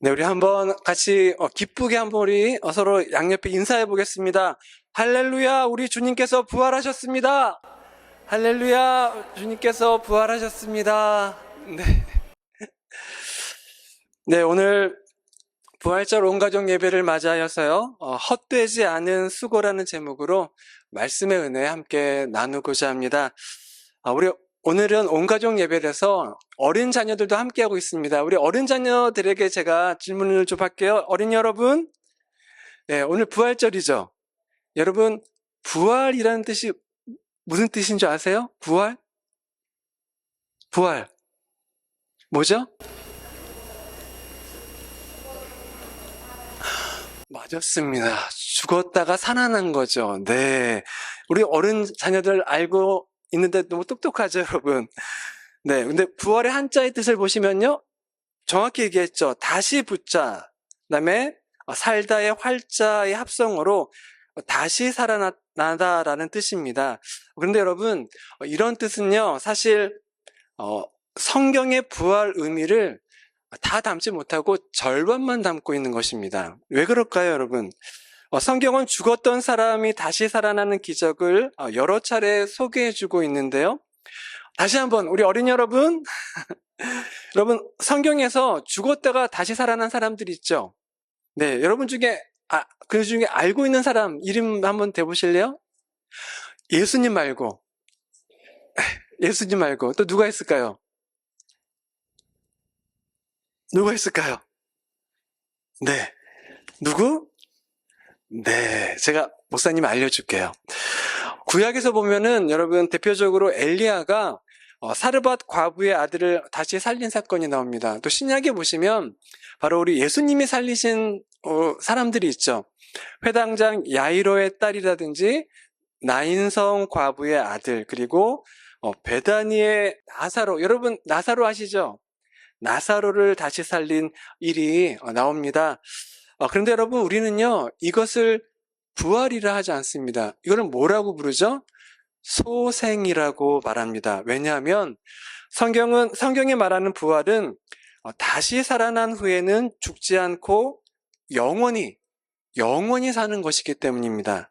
네, 우리 한번 같이 어, 기쁘게 한번 우리 어, 서로 양옆에 인사해 보겠습니다. 할렐루야, 우리 주님께서 부활하셨습니다. 할렐루야, 주님께서 부활하셨습니다. 네. 네, 오늘 부활절 온가족 예배를 맞이하여서요, 어, 헛되지 않은 수고라는 제목으로 말씀의 은혜 함께 나누고자 합니다. 아, 우리 오늘은 온가족 예배에서 어린 자녀들도 함께하고 있습니다. 우리 어린 자녀들에게 제가 질문을 좀 할게요. 어린 여러분, 네, 오늘 부활절이죠. 여러분, 부활이라는 뜻이 무슨 뜻인 줄 아세요? 부활? 부활. 뭐죠? 맞았습니다. 죽었다가 살아난 거죠. 네. 우리 어른 자녀들 알고 있는데 너무 똑똑하죠, 여러분. 네. 근데 부활의 한자의 뜻을 보시면요. 정확히 얘기했죠. 다시 붙자. 그 다음에 살다의 활자의 합성어로 다시 살아나다라는 뜻입니다. 그런데 여러분, 이런 뜻은요, 사실, 어, 성경의 부활 의미를 다 담지 못하고 절반만 담고 있는 것입니다. 왜 그럴까요, 여러분? 어, 성경은 죽었던 사람이 다시 살아나는 기적을 어, 여러 차례 소개해주고 있는데요. 다시 한번 우리 어린 여러분, 여러분 성경에서 죽었다가 다시 살아난 사람들 있죠. 네, 여러분 중에 아, 그 중에 알고 있는 사람 이름 한번 대보실래요? 예수님 말고, 예수님 말고 또 누가 있을까요? 누가 있을까요? 네, 누구? 네, 제가 목사님 알려줄게요. 구약에서 보면은 여러분 대표적으로 엘리야가 어, 사르밧 과부의 아들을 다시 살린 사건이 나옵니다. 또 신약에 보시면 바로 우리 예수님이 살리신 어, 사람들이 있죠. 회당장 야이로의 딸이라든지 나인성 과부의 아들 그리고 어, 베다니의 나사로 여러분 나사로 아시죠? 나사로를 다시 살린 일이 어, 나옵니다. 어, 그런데 여러분 우리는요 이것을 부활이라 하지 않습니다. 이거는 뭐라고 부르죠? 소생이라고 말합니다. 왜냐하면 성경은 성경이 말하는 부활은 어, 다시 살아난 후에는 죽지 않고 영원히 영원히 사는 것이기 때문입니다.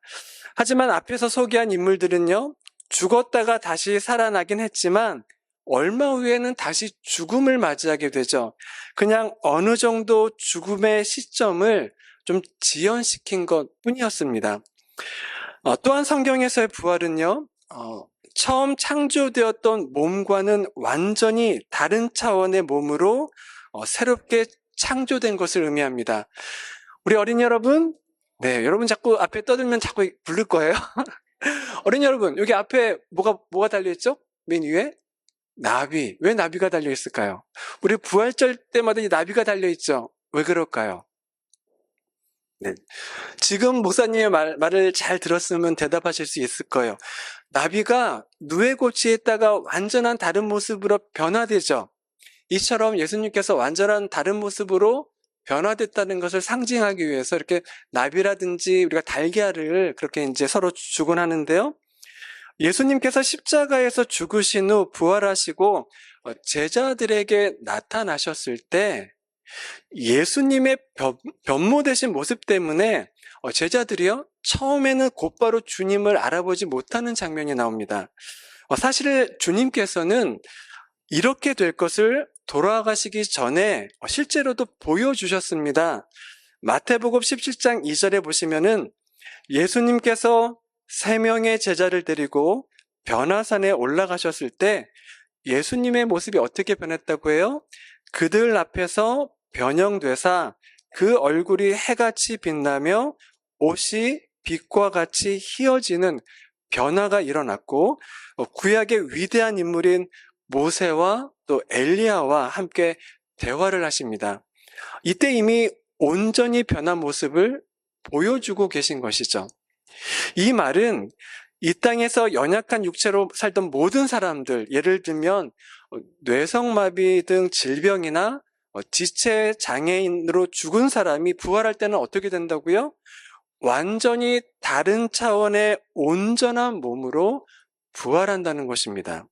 하지만 앞에서 소개한 인물들은요 죽었다가 다시 살아나긴 했지만 얼마 후에는 다시 죽음을 맞이하게 되죠. 그냥 어느 정도 죽음의 시점을 좀 지연시킨 것 뿐이었습니다. 어, 또한 성경에서의 부활은요, 어, 처음 창조되었던 몸과는 완전히 다른 차원의 몸으로 어, 새롭게 창조된 것을 의미합니다. 우리 어린 여러분, 네, 여러분 자꾸 앞에 떠들면 자꾸 부를 거예요. 어린 여러분, 여기 앞에 뭐가, 뭐가 달려있죠? 맨 위에? 나비. 왜 나비가 달려있을까요? 우리 부활절 때마다 이 나비가 달려있죠? 왜 그럴까요? 네. 지금 목사님의 말, 말을 잘 들었으면 대답하실 수 있을 거예요. 나비가 누에 고치에 있다가 완전한 다른 모습으로 변화되죠. 이처럼 예수님께서 완전한 다른 모습으로 변화됐다는 것을 상징하기 위해서 이렇게 나비라든지 우리가 달걀을 그렇게 이제 서로 주곤 하는데요. 예수님께서 십자가에서 죽으신 후 부활하시고 어, 제자들에게 나타나셨을 때 예수님의 변모 되신 모습 때문에 어, 제자들이요 처음에는 곧바로 주님을 알아보지 못하는 장면이 나옵니다. 어, 사실 주님께서는 이렇게 될 것을 돌아가시기 전에 실제로도 보여주셨습니다. 마태복음 17장 2절에 보시면은 예수님께서 세 명의 제자를 데리고 변화산에 올라가셨을 때 예수님의 모습이 어떻게 변했다고 해요? 그들 앞에서 변형되사 그 얼굴이 해같이 빛나며 옷이 빛과 같이 희어지는 변화가 일어났고 어, 구약의 위대한 인물인 모세와 또 엘리야와 함께 대화를 하십니다. 이때 이미 온전히 변한 모습을 보여주고 계신 것이죠. 이 말은 이 땅에서 연약한 육체로 살던 모든 사람들, 예를 들면 어, 뇌성마비 등 질병이나 어, 지체 장애인으로 죽은 사람이 부활할 때는 어떻게 된다고요? 완전히 다른 차원의 온전한 몸으로 부활한다는 것입니다.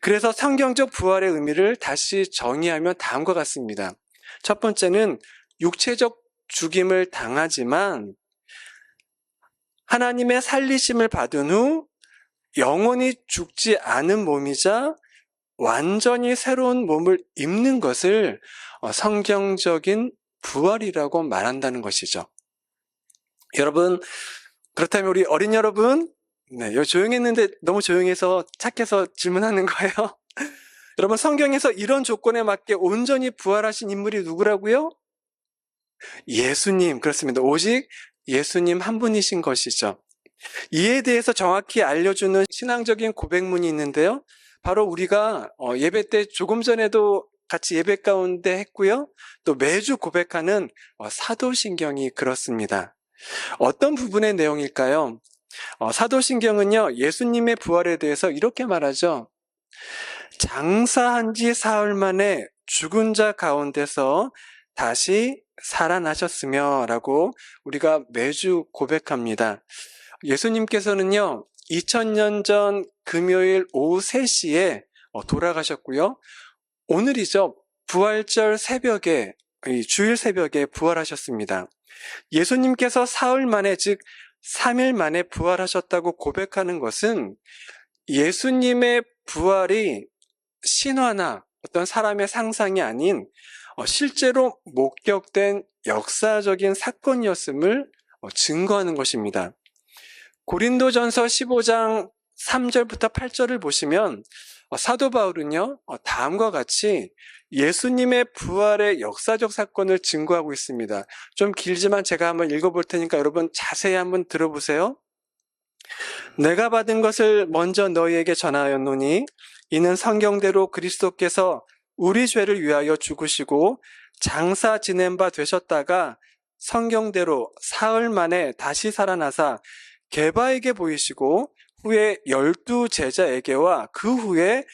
그래서 성경적 부활의 의미를 다시 정의하면 다음과 같습니다. 첫 번째는 육체적 죽임을 당하지만 하나님의 살리심을 받은 후 영원히 죽지 않은 몸이자 완전히 새로운 몸을 입는 것을 어, 성경적인 부활이라고 말한다는 것이죠. 여러분, 그렇다면 우리 어린 여러분, 네, 요 조용했는데 너무 조용해서 착해서 질문하는 거예요. 여러분, 성경에서 이런 조건에 맞게 온전히 부활하신 인물이 누구라고요? 예수님, 그렇습니다. 오직 예수님 한 분이신 것이죠. 이에 대해서 정확히 알려주는 신앙적인 고백문이 있는데요. 바로 우리가 어, 예배 때 조금 전에도 같이 예배 가운데 했고요. 또 매주 고백하는 어, 사도신경이 그렇습니다. 어떤 부분의 내용일까요? 어, 사도신경은요, 예수님의 부활에 대해서 이렇게 말하죠. 장사한 지 사흘 만에 죽은 자 가운데서 다시 살아나셨으며 라고 우리가 매주 고백합니다. 예수님께서는요, 2000년 전 금요일 오후 3시에 어, 돌아가셨고요. 오늘이죠. 부활절 새벽에, 주일 새벽에 부활하셨습니다. 예수님께서 사흘 만에, 즉, 3일 만에 부활하셨다고 고백하는 것은 예수님의 부활이 신화나 어떤 사람의 상상이 아닌 어, 실제로 목격된 역사적인 사건이었음을 어, 증거하는 것입니다. 고린도전서 15장 3절부터 8절을 보시면 어, 사도 바울은요 다음과 같이 예수님의 부활의 역사적 사건을 증거하고 있습니다. 좀 길지만 제가 한번 읽어볼 테니까 여러분 자세히 한번 들어보세요. 내가 받은 것을 먼저 너희에게 전하였노니 이는 성경대로 그리스도께서 우리 죄를 위하여 죽으시고 장사 지낸 바 되셨다가 성경대로 사흘 만에 다시 살아나사 개바에게 보이시고 후에 열두 제자에게와 그 후에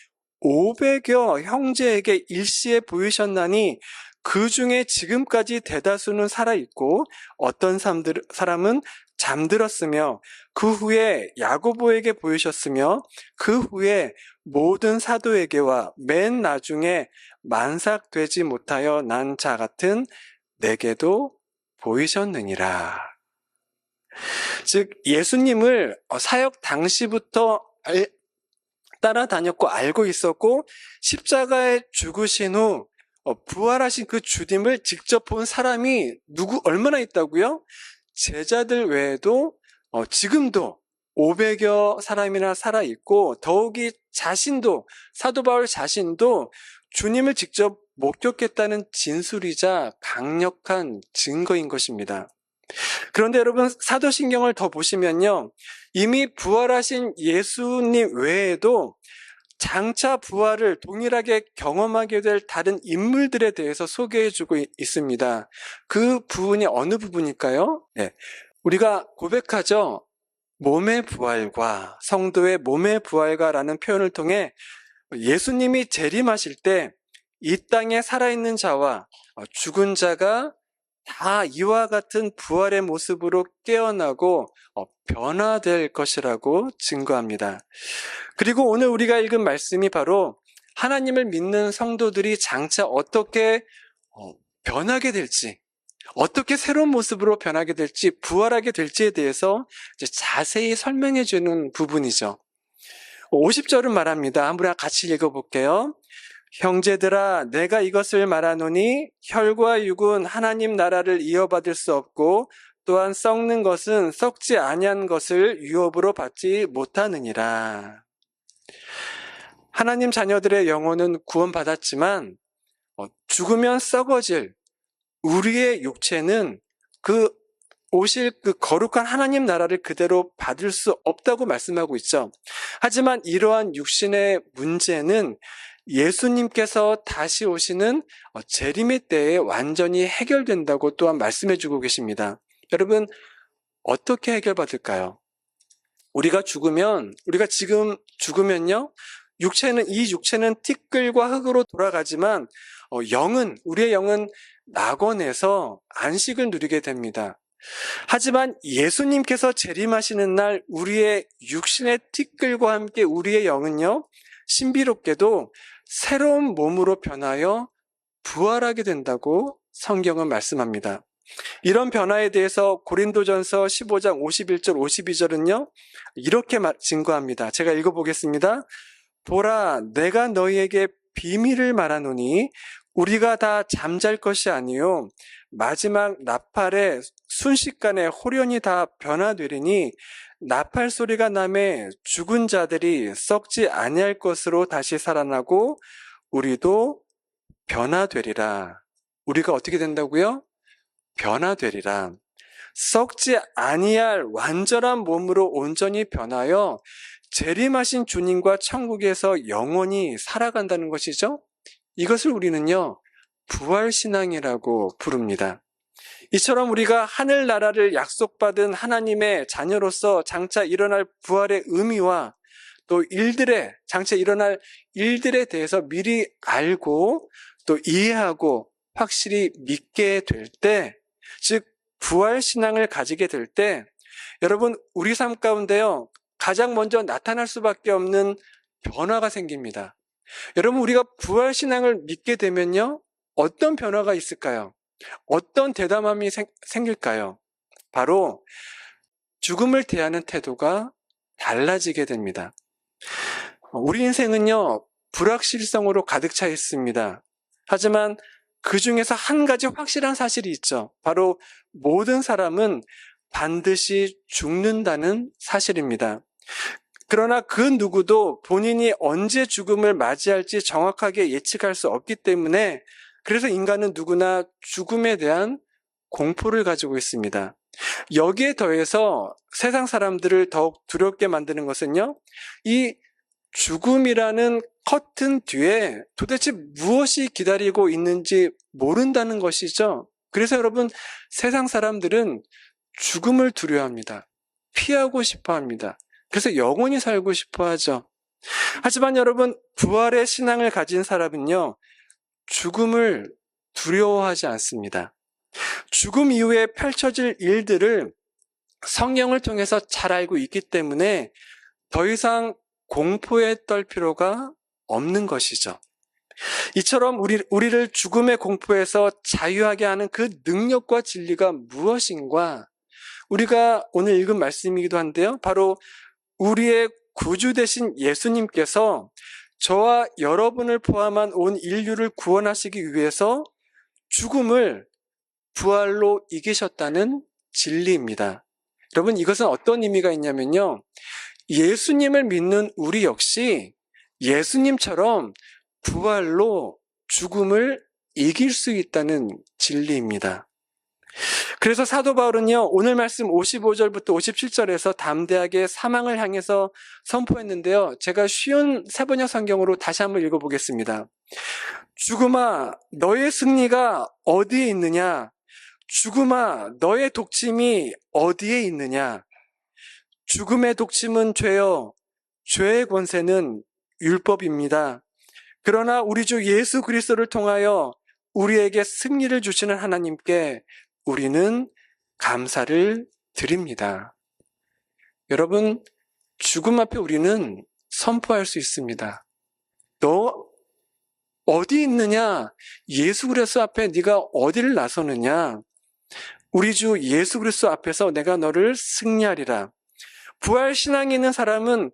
500여 형제에게 일시에 보이셨나니 그 중에 지금까지 대다수는 살아있고 어떤 사람들, 사람은 잠들었으며 그 후에 야고보에게 보이셨으며 그 후에 모든 사도에게와 맨 나중에 만삭되지 못하여 난 자 같은 내게도 보이셨느니라. 즉 예수님을 사역 당시부터 따라다녔고 알고 있었고 십자가에 죽으신 후 어, 부활하신 그 주님을 직접 본 사람이 누구 얼마나 있다고요? 제자들 외에도 어, 지금도 500여 사람이나 살아 있고 더욱이 자신도 사도 바울 자신도 주님을 직접 목격했다는 진술이자 강력한 증거인 것입니다. 그런데 여러분 사도신경을 더 보시면요. 이미 부활하신 예수님 외에도 장차 부활을 동일하게 경험하게 될 다른 인물들에 대해서 소개해 주고 있습니다. 그 부분이 어느 부분일까요? 네. 우리가 고백하죠. 몸의 부활과 성도의 몸의 부활과라는 표현을 통해 예수님이 재림하실 때 이 땅에 살아있는 자와 죽은 자가 다 이와 같은 부활의 모습으로 깨어나고 어, 변화될 것이라고 증거합니다. 그리고 오늘 우리가 읽은 말씀이 바로 하나님을 믿는 성도들이 장차 어떻게 어, 변하게 될지, 어떻게 새로운 모습으로 변하게 될지, 부활하게 될지에 대해서 자세히 설명해 주는 부분이죠. 50절은 말합니다. 한번 같이 읽어볼게요. 형제들아 내가 이것을 말하노니 혈과 육은 하나님 나라를 이어받을 수 없고 또한 썩는 것은 썩지 아니한 것을 유업으로 받지 못하느니라. 하나님 자녀들의 영혼은 구원받았지만 어, 죽으면 썩어질 우리의 육체는 그 오실 그 거룩한 하나님 나라를 그대로 받을 수 없다고 말씀하고 있죠. 하지만 이러한 육신의 문제는 예수님께서 다시 오시는 어, 재림의 때에 완전히 해결된다고 또한 말씀해 주고 계십니다. 여러분, 어떻게 해결받을까요? 우리가 죽으면, 우리가 지금 죽으면요, 육체는, 이 육체는 티끌과 흙으로 돌아가지만, 어, 영은, 우리의 영은 낙원에서 안식을 누리게 됩니다. 하지만 예수님께서 재림하시는 날 우리의 육신의 티끌과 함께 우리의 영은요, 신비롭게도 새로운 몸으로 변하여 부활하게 된다고 성경은 말씀합니다. 이런 변화에 대해서 고린도전서 15장 51절 52절은요. 이렇게 말- 증거합니다. 제가 읽어 보겠습니다. 보라 내가 너희에게 비밀을 말하노니 우리가 다 잠잘 것이 아니요 마지막 나팔에 순식간에 호련이 다 변화되리니 나팔 소리가 남에 죽은 자들이 썩지 아니할 것으로 다시 살아나고 우리도 변화되리라. 우리가 어떻게 된다고요? 변화되리라. 썩지 아니할 완전한 몸으로 온전히 변하여 재림하신 주님과 천국에서 영원히 살아간다는 것이죠. 이것을 우리는요, 부활신앙이라고 부릅니다. 이처럼 우리가 하늘나라를 약속받은 하나님의 자녀로서 장차 일어날 부활의 의미와 또 일들에, 장차 일어날 일들에 대해서 미리 알고 또 이해하고 확실히 믿게 될 때, 즉, 부활신앙을 가지게 될 때, 여러분, 우리 삶 가운데요, 가장 먼저 나타날 수밖에 없는 변화가 생깁니다. 여러분, 우리가 부활신앙을 믿게 되면요, 어떤 변화가 있을까요? 어떤 대담함이 생, 생길까요? 바로 죽음을 대하는 태도가 달라지게 됩니다. 우리 인생은요, 불확실성으로 가득 차 있습니다. 하지만 그 중에서 한 가지 확실한 사실이 있죠. 바로 모든 사람은 반드시 죽는다는 사실입니다. 그러나 그 누구도 본인이 언제 죽음을 맞이할지 정확하게 예측할 수 없기 때문에 그래서 인간은 누구나 죽음에 대한 공포를 가지고 있습니다. 여기에 더해서 세상 사람들을 더욱 두렵게 만드는 것은요, 이 죽음이라는 커튼 뒤에 도대체 무엇이 기다리고 있는지 모른다는 것이죠. 그래서 여러분, 세상 사람들은 죽음을 두려워합니다. 피하고 싶어 합니다. 그래서 영원히 살고 싶어 하죠. 하지만 여러분, 부활의 신앙을 가진 사람은요, 죽음을 두려워하지 않습니다. 죽음 이후에 펼쳐질 일들을 성경을 통해서 잘 알고 있기 때문에 더 이상 공포에 떨 필요가 없는 것이죠. 이처럼 우리, 우리를 죽음의 공포에서 자유하게 하는 그 능력과 진리가 무엇인가? 우리가 오늘 읽은 말씀이기도 한데요. 바로 우리의 구주 되신 예수님께서 저와 여러분을 포함한 온 인류를 구원하시기 위해서 죽음을 부활로 이기셨다는 진리입니다. 여러분, 이것은 어떤 의미가 있냐면요. 예수님을 믿는 우리 역시 예수님처럼 부활로 죽음을 이길 수 있다는 진리입니다. 그래서 사도 바울은요, 오늘 말씀 55절부터 57절에서 담대하게 사망을 향해서 선포했는데요. 제가 쉬운 세번역 성경으로 다시 한번 읽어보겠습니다. 죽음아, 너의 승리가 어디에 있느냐? 죽음아, 너의 독침이 어디에 있느냐? 죽음의 독침은 죄요. 죄의 권세는 율법입니다. 그러나 우리 주 예수 그리스도를 통하여 우리에게 승리를 주시는 하나님께 우리는 감사를 드립니다. 여러분, 죽음 앞에 우리는 선포할 수 있습니다. 너 어디 있느냐? 예수 그리스도 앞에 네가 어디를 나서느냐? 우리 주 예수 그리스도 앞에서 내가 너를 승리하리라. 부활 신앙이 있는 사람은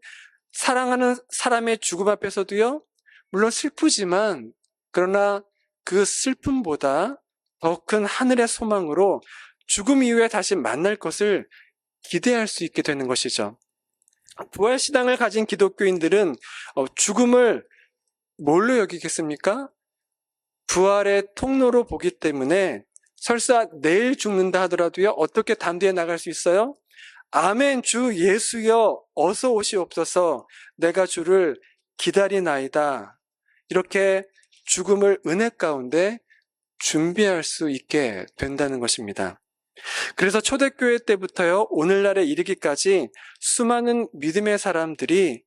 사랑하는 사람의 죽음 앞에서도요. 물론 슬프지만 그러나 그 슬픔보다 더 큰 하늘의 소망으로 죽음 이후에 다시 만날 것을 기대할 수 있게 되는 것이죠. 부활 신앙을 가진 기독교인들은 어, 죽음을 뭘로 여기겠습니까? 부활의 통로로 보기 때문에 설사 내일 죽는다 하더라도요, 어떻게 담대해 나갈 수 있어요? 아멘, 주 예수여, 어서 오시옵소서, 내가 주를 기다리나이다. 이렇게 죽음을 은혜 가운데 준비할 수 있게 된다는 것입니다. 그래서 초대교회 때부터요, 오늘날에 이르기까지 수많은 믿음의 사람들이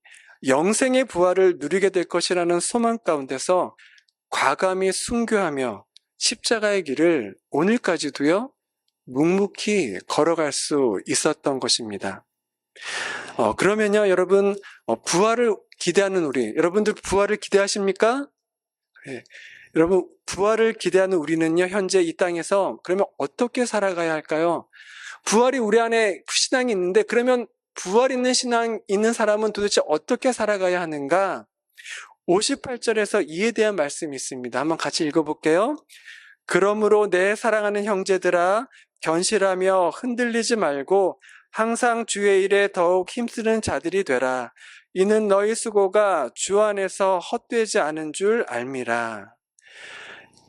영생의 부활을 누리게 될 것이라는 소망 가운데서 과감히 순교하며 십자가의 길을 오늘까지도요, 묵묵히 걸어갈 수 있었던 것입니다. 어, 그러면요, 여러분, 어, 부활을 기대하는 우리, 여러분들 부활을 기대하십니까? 예, 여러분, 부활을 기대하는 우리는요, 현재 이 땅에서 그러면 어떻게 살아가야 할까요? 부활이 우리 안에 신앙이 있는데 그러면 부활 있는 신앙 있는 사람은 도대체 어떻게 살아가야 하는가? 58절에서 이에 대한 말씀이 있습니다. 한번 같이 읽어볼게요. 그러므로 내 사랑하는 형제들아, 견실하며 흔들리지 말고 항상 주의 일에 더욱 힘쓰는 자들이 되라. 이는 너희 수고가 주 안에서 헛되지 않은 줄 알미라.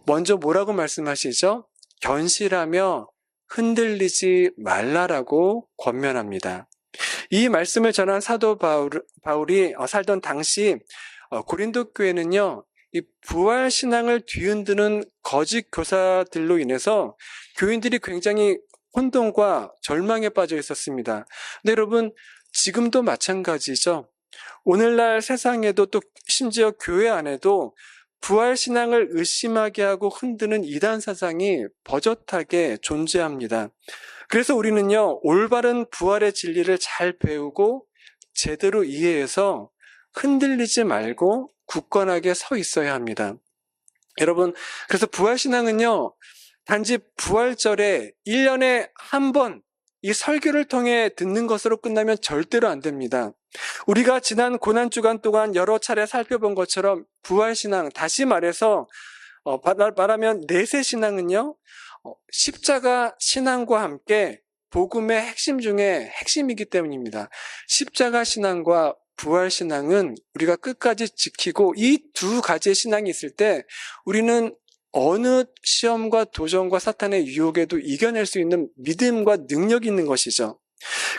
먼저 뭐라고 말씀하시죠? 견실하며 흔들리지 말라라고 권면합니다. 이 말씀을 전한 사도 바울, 바울이 살던 당시 어, 고린도 교회는요, 이 부활 신앙을 뒤흔드는 거짓 교사들로 인해서 교인들이 굉장히 혼돈과 절망에 빠져 있었습니다. 근데 여러분, 지금도 마찬가지죠. 오늘날 세상에도 또 심지어 교회 안에도 부활 신앙을 의심하게 하고 흔드는 이단 사상이 버젓하게 존재합니다. 그래서 우리는요, 올바른 부활의 진리를 잘 배우고 제대로 이해해서 흔들리지 말고 굳건하게 서 있어야 합니다. 여러분, 그래서 부활신앙은요, 단지 부활절에 1년에 한 번 이 설교를 통해 듣는 것으로 끝나면 절대로 안 됩니다. 우리가 지난 고난 주간 동안 여러 차례 살펴본 것처럼 부활신앙, 다시 말해서, 어, 말하면 내세신앙은요, 어, 십자가 신앙과 함께 복음의 핵심 중에 핵심이기 때문입니다. 십자가 신앙과 부활 신앙은 우리가 끝까지 지키고 이 두 가지의 신앙이 있을 때 우리는 어느 시험과 도전과 사탄의 유혹에도 이겨낼 수 있는 믿음과 능력이 있는 것이죠.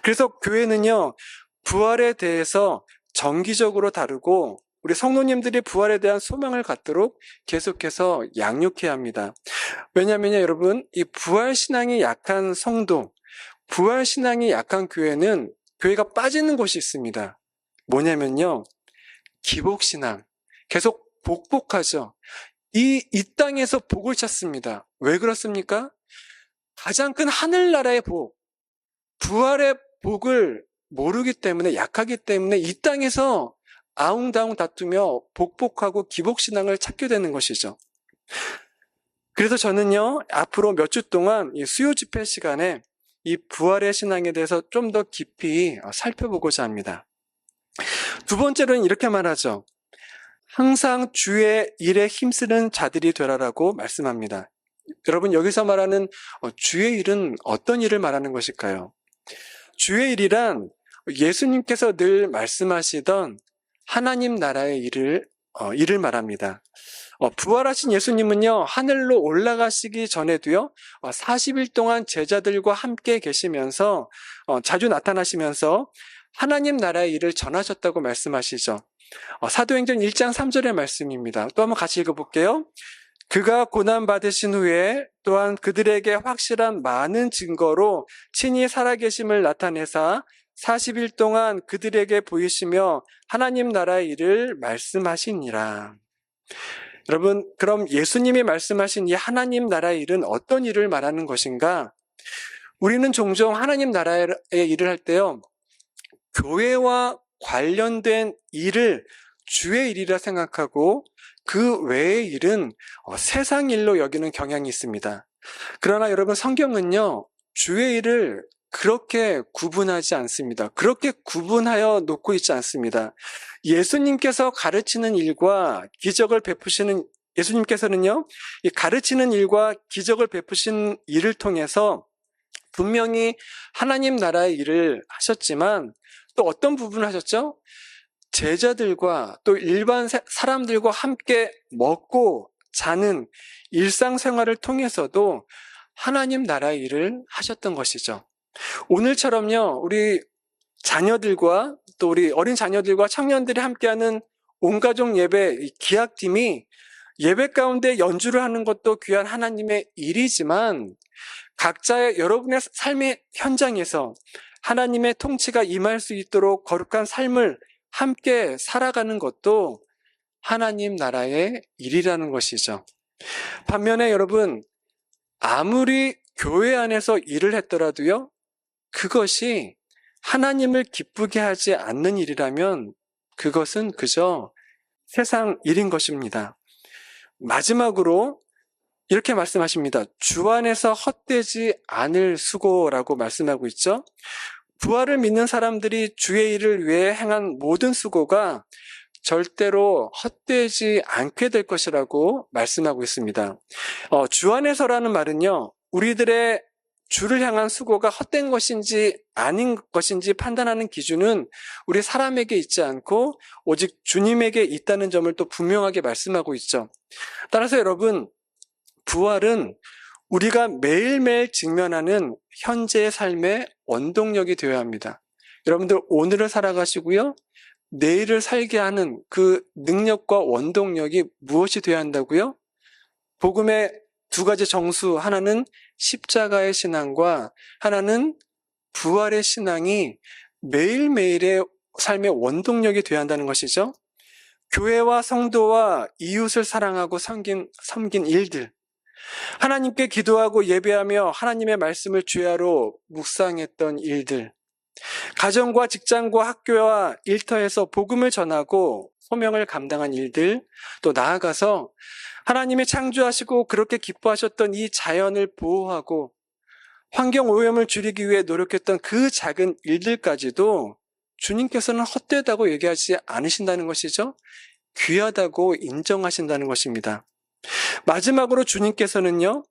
그래서 교회는요, 부활에 대해서 정기적으로 다루고 우리 성도님들이 부활에 대한 소망을 갖도록 계속해서 양육해야 합니다. 왜냐하면요, 여러분, 이 부활 신앙이 약한 성도, 부활 신앙이 약한 교회는 교회가 빠지는 곳이 있습니다. 뭐냐면요. 기복 신앙. 계속 복복하죠. 이, 이 땅에서 복을 찾습니다. 왜 그렇습니까? 가장 큰 하늘나라의 복, 부활의 복을 모르기 때문에, 약하기 때문에 이 땅에서 아웅다웅 다투며 복복하고 기복신앙을 찾게 되는 것이죠. 그래서 저는요, 앞으로 몇 주 동안 이 수요 집회 시간에 이 부활의 신앙에 대해서 좀 더 깊이 살펴보고자 합니다. 두 번째로는 이렇게 말하죠. 항상 주의 일에 힘쓰는 자들이 되라라고 말씀합니다. 여러분, 여기서 말하는 어, 주의 일은 어떤 일을 말하는 것일까요? 주의 일이란 예수님께서 늘 말씀하시던 하나님 나라의 일을, 어, 일을 말합니다. 어, 부활하신 예수님은요, 하늘로 올라가시기 전에도요, 어, 40일 동안 제자들과 함께 계시면서, 어, 자주 나타나시면서 하나님 나라의 일을 전하셨다고 말씀하시죠. 어, 사도행전 1장 3절의 말씀입니다. 또 한번 같이 읽어볼게요. 그가 고난받으신 후에 또한 그들에게 확실한 많은 증거로 친히 살아계심을 나타내사 40일 동안 그들에게 보이시며 하나님 나라의 일을 말씀하시니라. 여러분, 그럼 예수님이 말씀하신 이 하나님 나라의 일은 어떤 일을 말하는 것인가? 우리는 종종 하나님 나라의 일을 할 때요, 교회와 관련된 일을 주의 일이라 생각하고 그 외의 일은 어, 세상 일로 여기는 경향이 있습니다. 그러나 여러분 성경은요, 주의 일을 그렇게 구분하지 않습니다. 그렇게 구분하여 놓고 있지 않습니다. 예수님께서 가르치는 일과 기적을 베푸시는 예수님께서는요, 이 가르치는 일과 기적을 베푸신 일을 통해서 분명히 하나님 나라의 일을 하셨지만 또 어떤 부분을 하셨죠? 제자들과 또 일반 사람들과 함께 먹고 자는 일상생활을 통해서도 하나님 나라의 일을 하셨던 것이죠. 오늘처럼요, 우리 자녀들과 또 우리 어린 자녀들과 청년들이 함께하는 온가족 예배 기약팀이 예배 가운데 연주를 하는 것도 귀한 하나님의 일이지만 각자의 여러분의 삶의 현장에서 하나님의 통치가 임할 수 있도록 거룩한 삶을 함께 살아가는 것도 하나님 나라의 일이라는 것이죠. 반면에 여러분, 아무리 교회 안에서 일을 했더라도요, 그것이 하나님을 기쁘게 하지 않는 일이라면 그것은 그저 세상 일인 것입니다. 마지막으로 이렇게 말씀하십니다. 주 안에서 헛되지 않을 수고라고 말씀하고 있죠. 부활을 믿는 사람들이 주의 일을 위해 행한 모든 수고가 절대로 헛되지 않게 될 것이라고 말씀하고 있습니다. 어, 주 안에서라는 말은요, 우리들의 주를 향한 수고가 헛된 것인지 아닌 것인지 판단하는 기준은 우리 사람에게 있지 않고 오직 주님에게 있다는 점을 또 분명하게 말씀하고 있죠. 따라서 여러분, 부활은 우리가 매일매일 직면하는 현재의 삶의 원동력이 되어야 합니다. 여러분들 오늘을 살아가시고요. 내일을 살게 하는 그 능력과 원동력이 무엇이 되어야 한다고요? 복음의 두 가지 정수, 하나는 십자가의 신앙과 하나는 부활의 신앙이 매일매일의 삶의 원동력이 되어야 한다는 것이죠. 교회와 성도와 이웃을 사랑하고 섬긴, 섬긴 일들, 하나님께 기도하고 예배하며 하나님의 말씀을 주야로 묵상했던 일들, 가정과 직장과 학교와 일터에서 복음을 전하고 소명을 감당한 일들, 또 나아가서 하나님이 창조하시고 그렇게 기뻐하셨던 이 자연을 보호하고 환경 오염을 줄이기 위해 노력했던 그 작은 일들까지도 주님께서는 헛되다고 얘기하지 않으신다는 것이죠. 귀하다고 인정하신다는 것입니다. 마지막으로 주님께서는요,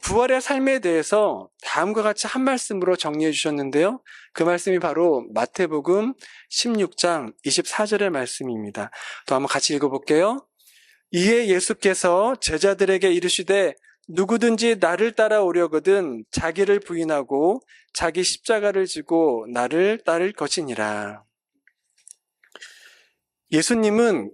부활의 삶에 대해서 다음과 같이 한 말씀으로 정리해 주셨는데요. 그 말씀이 바로 마태복음 16장 24절의 말씀입니다. 또 한번 같이 읽어볼게요. 이에 예수께서 제자들에게 이르시되 누구든지 나를 따라오려거든 자기를 부인하고 자기 십자가를 지고 나를 따를 것이니라. 예수님은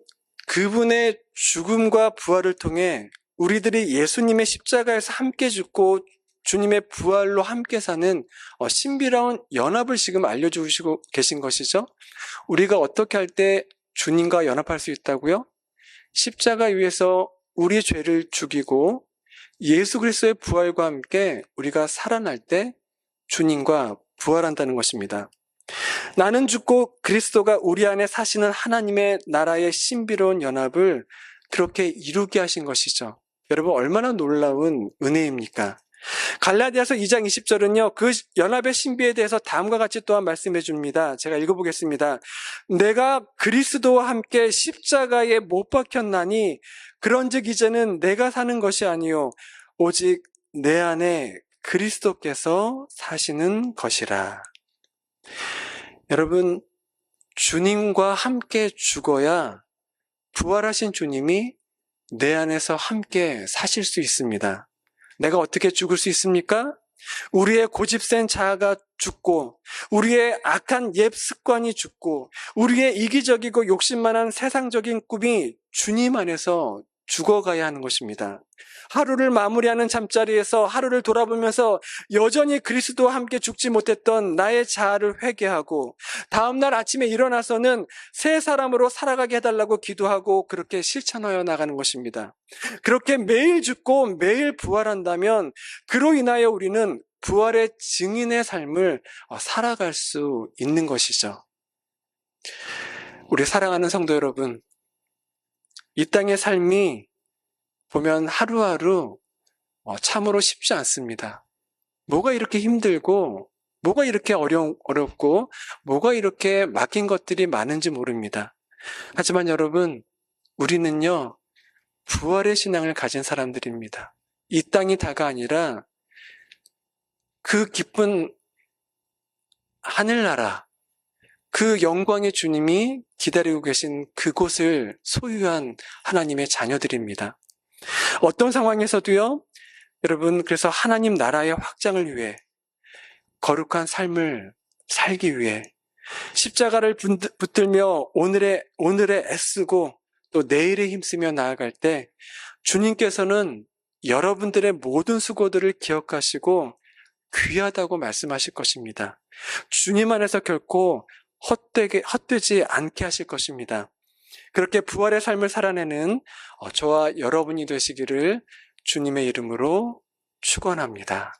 그분의 죽음과 부활을 통해 우리들이 예수님의 십자가에서 함께 죽고 주님의 부활로 함께 사는 어, 신비로운 연합을 지금 알려주시고 계신 것이죠. 우리가 어떻게 할 때 주님과 연합할 수 있다고요? 십자가 위에서 우리 죄를 죽이고 예수 그리스도의 부활과 함께 우리가 살아날 때 주님과 부활한다는 것입니다. 나는 죽고 그리스도가 우리 안에 사시는 하나님의 나라의 신비로운 연합을 그렇게 이루게 하신 것이죠. 여러분 얼마나 놀라운 은혜입니까? 갈라디아서 2장 20절은요, 그 연합의 신비에 대해서 다음과 같이 또한 말씀해 줍니다. 제가 읽어보겠습니다. 내가 그리스도와 함께 십자가에 못 박혔나니, 그런 즉 이제는 내가 사는 것이 아니요, 오직 내 안에 그리스도께서 사시는 것이라. 여러분, 주님과 함께 죽어야 부활하신 주님이 내 안에서 함께 사실 수 있습니다. 내가 어떻게 죽을 수 있습니까? 우리의 고집센 자아가 죽고, 우리의 악한 옛 습관이 죽고, 우리의 이기적이고 욕심만한 세상적인 꿈이 주님 안에서 죽어가야 하는 것입니다. 하루를 마무리하는 잠자리에서 하루를 돌아보면서 여전히 그리스도와 함께 죽지 못했던 나의 자아를 회개하고 다음날 아침에 일어나서는 새 사람으로 살아가게 해달라고 기도하고 그렇게 실천하여 나가는 것입니다. 그렇게 매일 죽고 매일 부활한다면 그로 인하여 우리는 부활의 증인의 삶을 살아갈 수 있는 것이죠. 우리 사랑하는 성도 여러분, 이 땅의 삶이 보면 하루하루 어, 참으로 쉽지 않습니다. 뭐가 이렇게 힘들고, 뭐가 이렇게 어려, 어렵고, 뭐가 이렇게 막힌 것들이 많은지 모릅니다. 하지만 여러분, 우리는요, 부활의 신앙을 가진 사람들입니다. 이 땅이 다가 아니라 그 기쁜 하늘나라, 그 영광의 주님이 기다리고 계신 그곳을 소유한 하나님의 자녀들입니다. 어떤 상황에서도요, 여러분, 그래서 하나님 나라의 확장을 위해 거룩한 삶을 살기 위해 십자가를 붙들며 오늘의, 오늘의 애쓰고 또 내일에 힘쓰며 나아갈 때 주님께서는 여러분들의 모든 수고들을 기억하시고 귀하다고 말씀하실 것입니다. 주님 안에서 결코 헛되게, 헛되지 않게 하실 것입니다. 그렇게 부활의 삶을 살아내는 어, 저와 여러분이 되시기를 주님의 이름으로 축원합니다.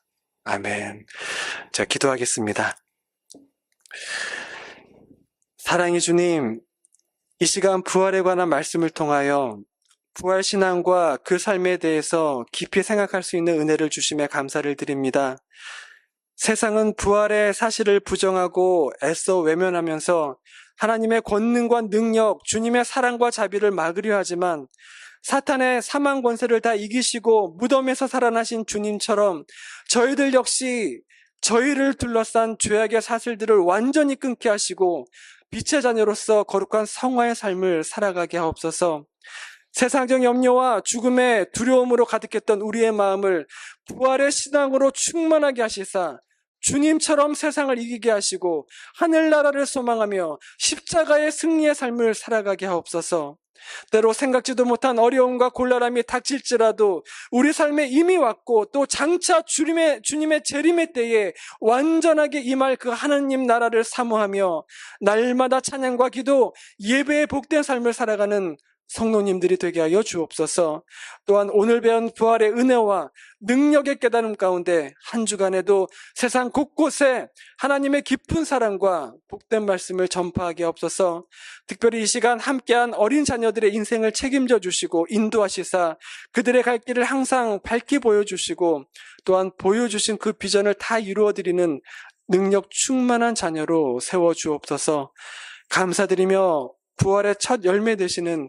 아멘. 자, 기도하겠습니다. 사랑의 주님, 이 시간 부활에 관한 말씀을 통하여 부활 신앙과 그 삶에 대해서 깊이 생각할 수 있는 은혜를 주심에 감사를 드립니다. 세상은 부활의 사실을 부정하고 애써 외면하면서 하나님의 권능과 능력, 주님의 사랑과 자비를 막으려 하지만 사탄의 사망 권세를 다 이기시고 무덤에서 살아나신 주님처럼 저희들 역시 저희를 둘러싼 죄악의 사슬들을 완전히 끊게 하시고 빛의 자녀로서 거룩한 성화의 삶을 살아가게 하옵소서. 세상적 염려와 죽음의 두려움으로 가득했던 우리의 마음을 부활의 신앙으로 충만하게 하시사 주님처럼 세상을 이기게 하시고 하늘나라를 소망하며 십자가의 승리의 삶을 살아가게 하옵소서. 때로 생각지도 못한 어려움과 곤란함이 닥칠지라도 우리 삶에 이미 왔고 또 장차 주님의, 주님의 재림의 때에 완전하게 임할 그 하나님 나라를 사모하며 날마다 찬양과 기도, 예배의 복된 삶을 살아가는 성도님들이 되게 하여 주옵소서. 또한 오늘 배운 부활의 은혜와 능력의 깨달음 가운데 한 주간에도 세상 곳곳에 하나님의 깊은 사랑과 복된 말씀을 전파하게 없어서 특별히 이 시간 함께한 어린 자녀들의 인생을 책임져 주시고 인도하시사 그들의 갈 길을 항상 밝게 보여주시고 또한 보여주신 그 비전을 다 이루어드리는 능력 충만한 자녀로 세워 주옵소서 감사드리며 부활의 첫 열매 되시는